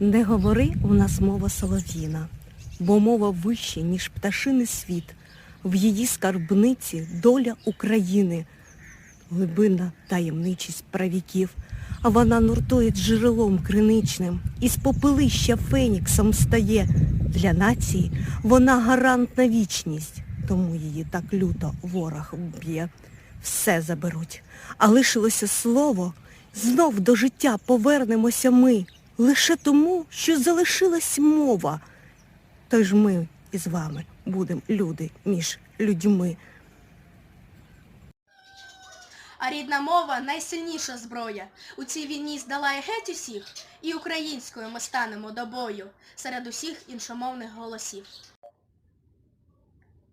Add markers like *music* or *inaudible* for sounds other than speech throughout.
Не говори у нас мова солов'їна, бо мова вище, ніж пташиний світ. В її скарбниці доля України, глибинна таємничість правіків, а вона нуртує джерелом криничним, із попелища феніксом стає. Для нації вона гарантна вічність, тому її так люто ворог вб'є. Все заберуть, а лишилося слово, знов до життя повернемося ми, лише тому, що залишилась мова. Тож ми із вами будемо люди між людьми. А рідна мова найсильніша зброя. У цій війні здолає геть усіх, і українською ми станемо до бою серед усіх іншомовних голосів.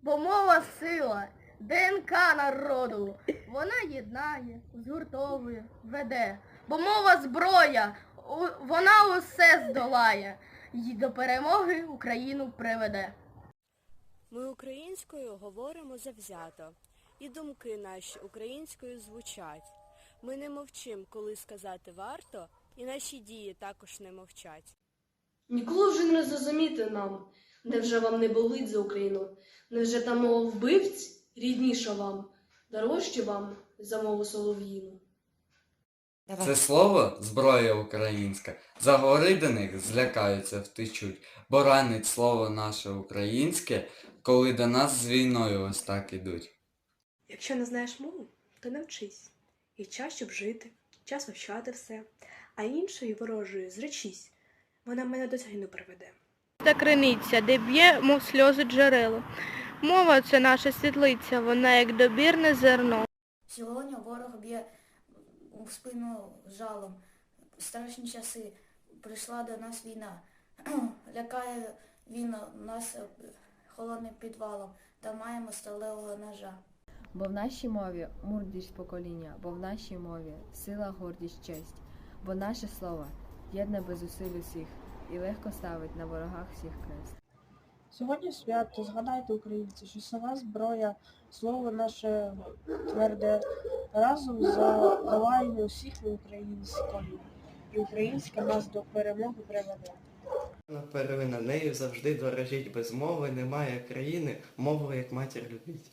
Бо мова сила, ДНК народу. Вона єднає, згуртовує, веде. Бо мова зброя, вона усе здолає. І до перемоги Україну приведе. Ми українською говоримо завзято, і думки наші українською звучать. Ми не мовчим, коли сказати варто, і наші дії також не мовчать. Ніколи вже не зрозуміти нам, невже вам не болить за Україну? Невже та мова вбивць рідніша вам, дорожче вам за мову солов'їну? Це слово зброя українська. Заговори до них, злякаються, втечуть, бо ранить слово наше українське, коли до нас з війною ось так ідуть. Якщо не знаєш мову, то навчись. І час, щоб жити, час вивчати все, а іншої ворожої зречись, вона мене до загину приведе. та криниця, де б'є, мов сльози джерело. Мова це наша світлиця, вона як добірне зерно. Сьогодні ворог б'є в спину жалом. Страшні часи. Прийшла до нас війна. *clears throat* Лякає він нас холодним підвалом та маємо сталевого ножа. Бо в нашій мові мудрість покоління, бо в нашій мові сила, гордість, честь, бо наше слово єдне без зусиль усіх і легко ставить на ворогах всіх крест. Сьогодні свято, згадайте, українці, що сама зброя, слово наше тверде, разом задаваємо усіх українською. І українська нас до перемоги приведе. Первина нею завжди дорожить без мови, немає країни, мову як матір любить.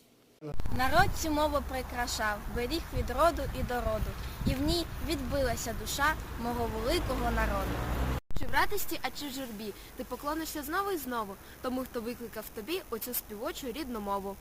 Народ цю мову прикрашав, беріг від роду і до роду, і в ній відбилася душа мого великого народу. В радості, а чи в журбі, ти поклонишся знову і знову, тому хто викликав тобі оцю співочу рідну мову.